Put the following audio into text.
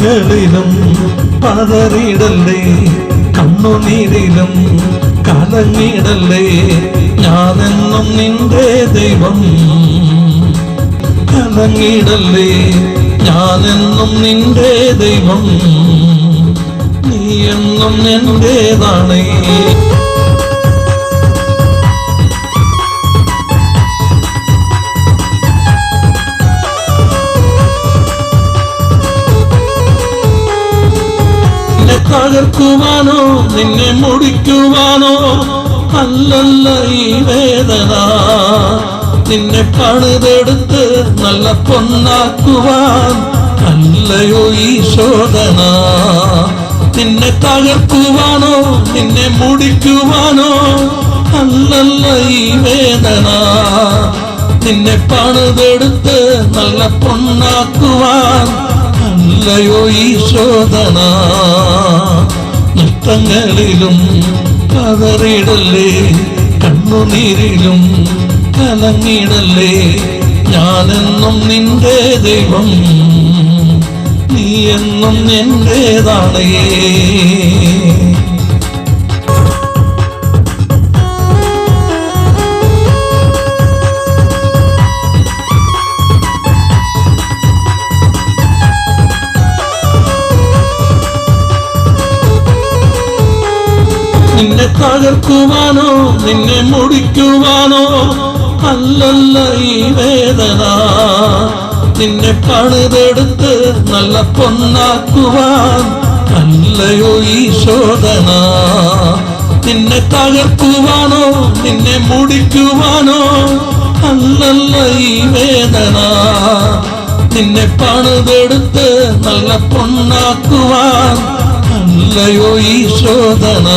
നഷ്ടങ്ങളിലും പതറിയിടല്ലേ? കണ്ണുനീരിലും കലങ്ങിടല്ലേ ഞാനെന്നും നിന്റെ ദൈവം. കലങ്ങിടല്ലേ ഞാനെന്നും നിന്റെ ദൈവം. നീ എന്നും എന്റേതാണേ. തകർക്കുവാനോ നിന്നെ മുടിക്കുവാനോ അല്ലല്ല ഈ വേദന. നിന്നെ പണിതെടുത്ത് നല്ല പൊന്നാക്കുവാൻ അല്ലയോ ഈ ശോധന. നിന്നെ തകർക്കുവാനോ നിന്നെ മുടിക്കുവാനോ അല്ലല്ല ഈ വേദന. നിന്നെ പണിതെടുത്ത് നല്ല പൊന്നാക്കുവാൻ അല്ലയോ ഈ ശോധന. നഷ്ടങ്ങളിലും കതറിയിടല്ലേ കണ്ണുനീരിലും കലങ്ങിടല്ലേ ഞാനെന്നും നിന്റെ ദൈവം നീ എന്നും എന്റേതാണേ തകർക്കുവാനോ നിന്നെ മുടിക്കുവാനോ അല്ലല്ല ഈ വേദന. നിന്നെ പണിതെടുത്ത് നല്ല പൊന്നാക്കുവാൻ അല്ലയോ ഈ ശോധന. നിന്നെ തകർക്കുവാനോ നിന്നെ മുടിക്കുവാനോ അല്ലല്ല ഈ വേദന. നിന്നെ പണിതെടുത്ത് നല്ല പൊന്നാക്കുവാൻ അല്ലയോ ഈ ശോധന.